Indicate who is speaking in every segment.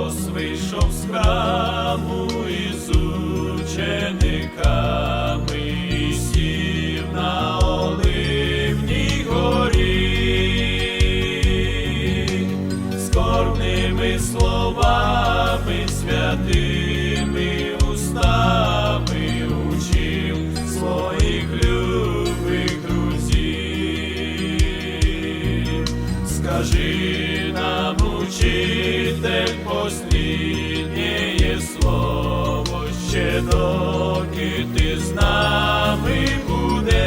Speaker 1: Христос вийшов з храму із учениками і сів на оливній горі, скорбними словами, святими устами учив своїх любих друзів. Скажи нам, учитель, посліднє слово, ще доки ти з нами будеш.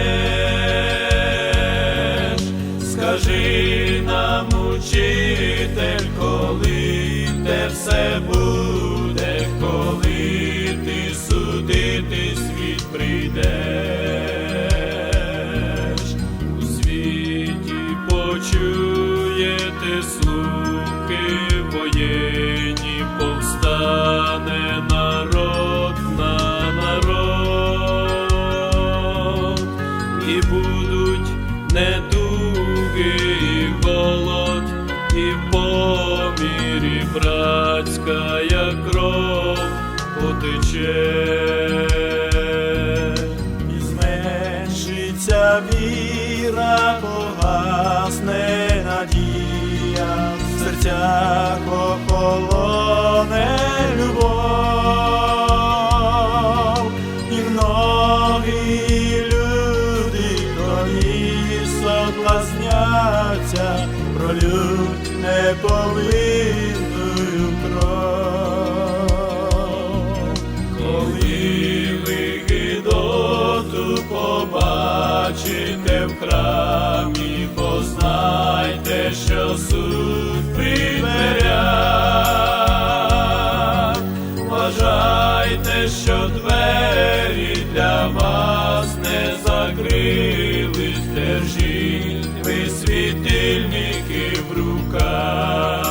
Speaker 1: Скажи нам, учитель, коли те все буде, коли ти судити світ прийдеш. Помірі братська кров потече. І зменшиться віра, погасне надія, в серцях охолоне любов, і многі люди крові соблазняться, пролють неповинною кров. Коли ви гидоту побачите в храмі, познайте, що суд при. Вважайте, що двері для вас не закрились, держіть ви світильники в руках.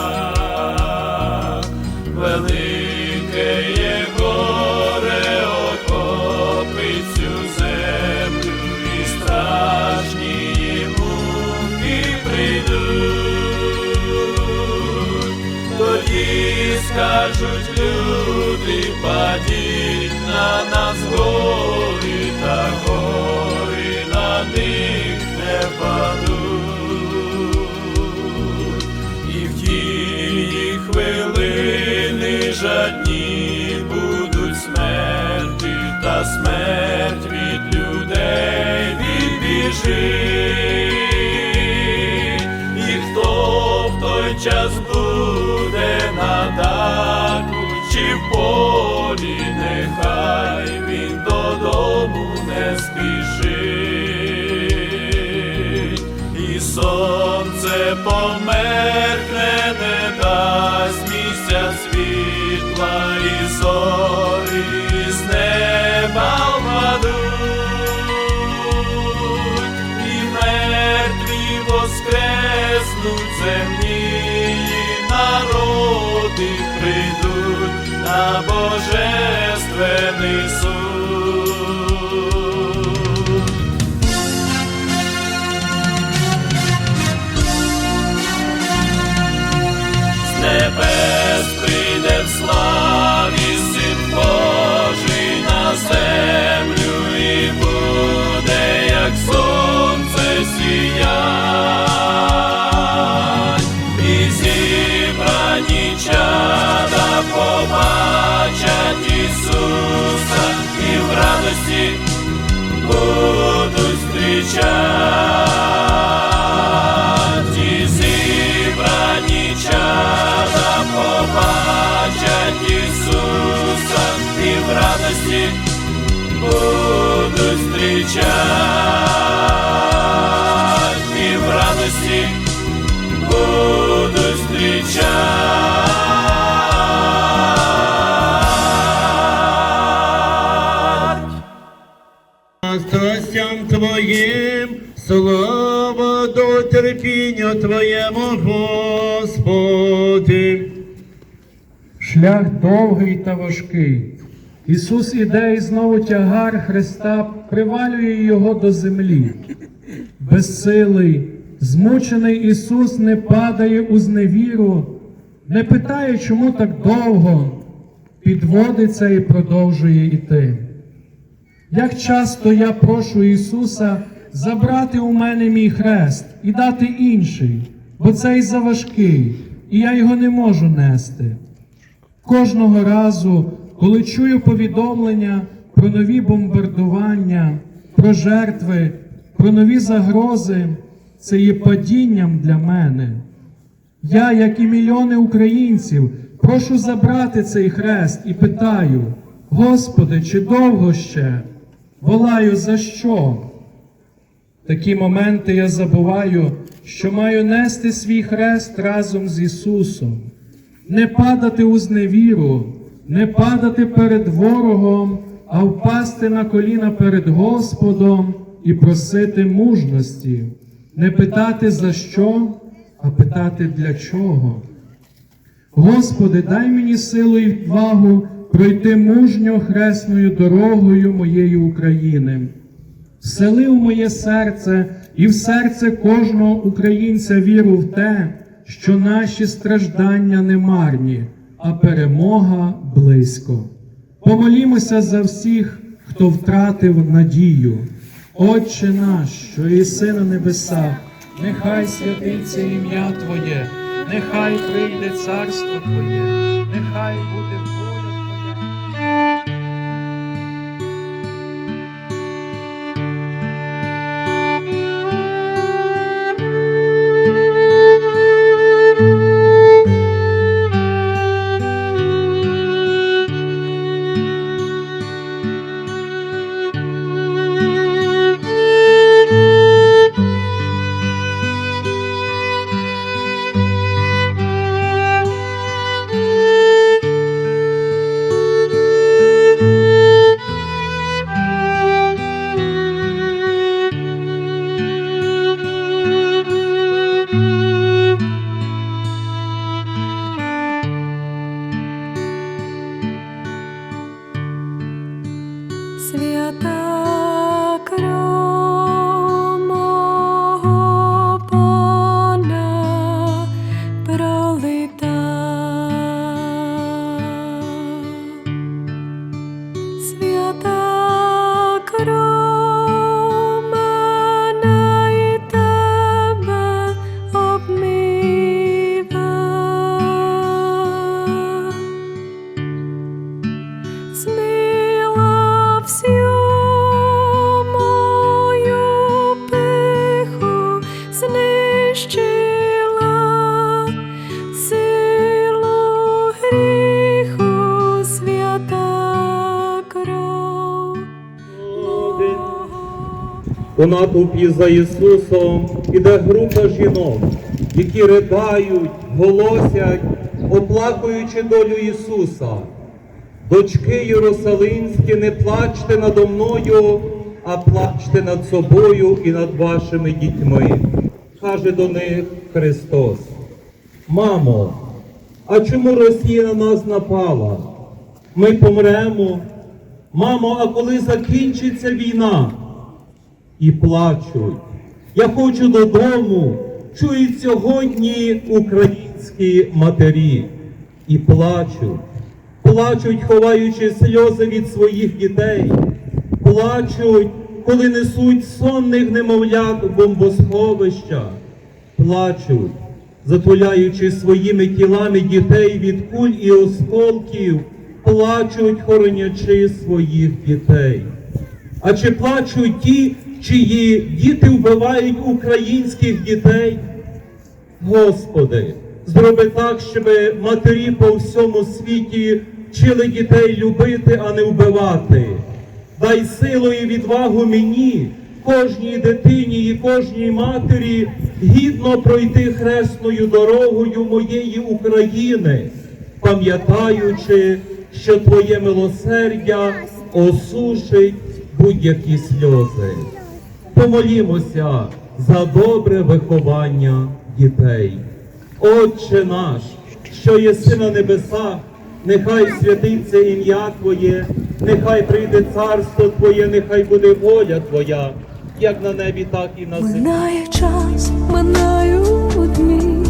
Speaker 1: Велике є горе охопить цю землю і страшні. Тоді скажуть люди, падіть на нас гори, та гори на них не падуть. Хвилини жадні будуть смерті, та смерть від людей відбіжить. І хто в той час буде на даху чи в полі, нехай він додому не спішить. І сонце померкне, світла, з неба і мертві воскреснуть земні народи прийдуть на божественний суд. з life. Зустрічать, і в радості будуть зустрічать.
Speaker 2: страстям Твоїм, слава до терпіння Твоєму, Господи.
Speaker 3: Шлях довгий та важкий. Ісус іде і знову тягар Христа привалює його до землі. Безсилий, змучений Ісус не падає у зневіру, не питає, чому так довго, підводиться і продовжує йти. Як часто я прошу Ісуса забрати у мене мій хрест і дати інший, бо цей заважкий, і я його не можу нести. Кожного разу, коли чую повідомлення про нові бомбардування, про жертви, про нові загрози, це є падінням для мене. Я, як і мільйони українців, прошу забрати цей хрест і питаю: Господи, чи довго ще? Волаю за що? Такі моменти я забуваю, що маю нести свій хрест разом з Ісусом, не падати у зневіру, не падати перед ворогом, а впасти на коліна перед Господом і просити мужності, не питати за що, а питати для чого. Господи, дай мені силу і відвагу пройти мужньо хресною дорогою моєї України. Всели в моє серце і в серце кожного українця віру в те, що наші страждання не марні, а перемога близько. Помолімося за всіх, хто втратив надію. Отче наш, що єси на небесах, нехай святиться ім'я Твоє, нехай прийде царство Твоє, нехай буде
Speaker 2: У натовпі за Ісусом іде група жінок, які ридають, голосять, оплакуючи долю Ісуса. Дочки Єрусалимські, не плачте надо мною, а плачте над собою і над вашими дітьми. Каже до них Христос. Мамо, а чому Росія на нас напала? Ми помремо. Мамо, а коли закінчиться війна? І плачуть. Я хочу додому, чують сьогодні українські матері і плачуть, плачуть, ховаючи сльози від своїх дітей, плачуть, коли несуть сонних немовлят в бомбосховища, плачуть, затуляючи своїми тілами дітей від куль і осколків, плачуть, хоронячи своїх дітей. А чи плачуть ті, чиї діти вбивають українських дітей? Господи, зроби так, щоб матері по всьому світі вчили дітей любити, а не вбивати. Дай силу і відвагу мені, кожній дитині і кожній матері гідно пройти хресною дорогою моєї України, пам'ятаючи, що Твоє милосердя осушить будь-які сльози. Помолімося за добре виховання дітей. Отче наш, що єси на небесах, нехай святиться ім'я Твоє, нехай прийде царство Твоє, нехай буде воля Твоя, як на небі, так і на землі.
Speaker 4: Минає час, минають дні,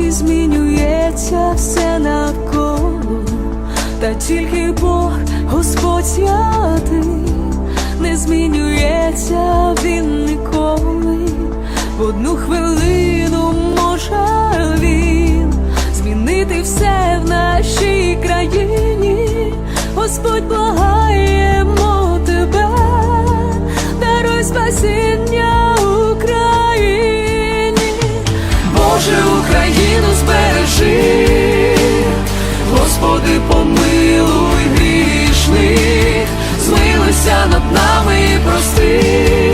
Speaker 4: і змінюється все навколо, та тільки Бог, Господь святий, не змінюється він ніколи. В одну хвилину може він змінити все в нашій країні. Господь благаємо тебе, даруй спасіння Україні. Боже, Україну збережи, Господи, помилуй грішних, над нами прости,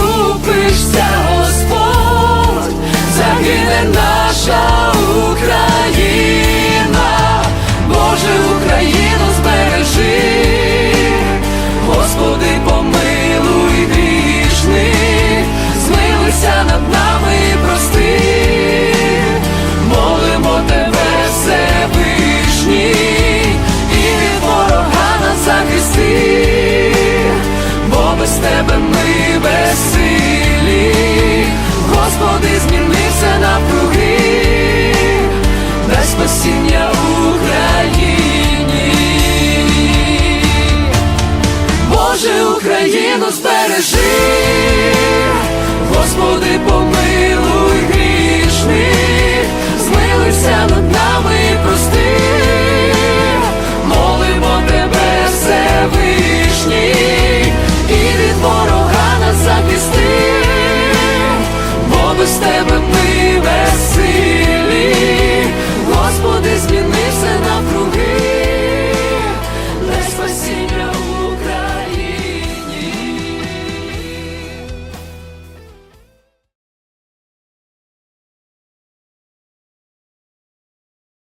Speaker 4: все навкруги, дай спасіння Україні. Боже, Україну збережи, Господи, помилуй грішних, змилися над нами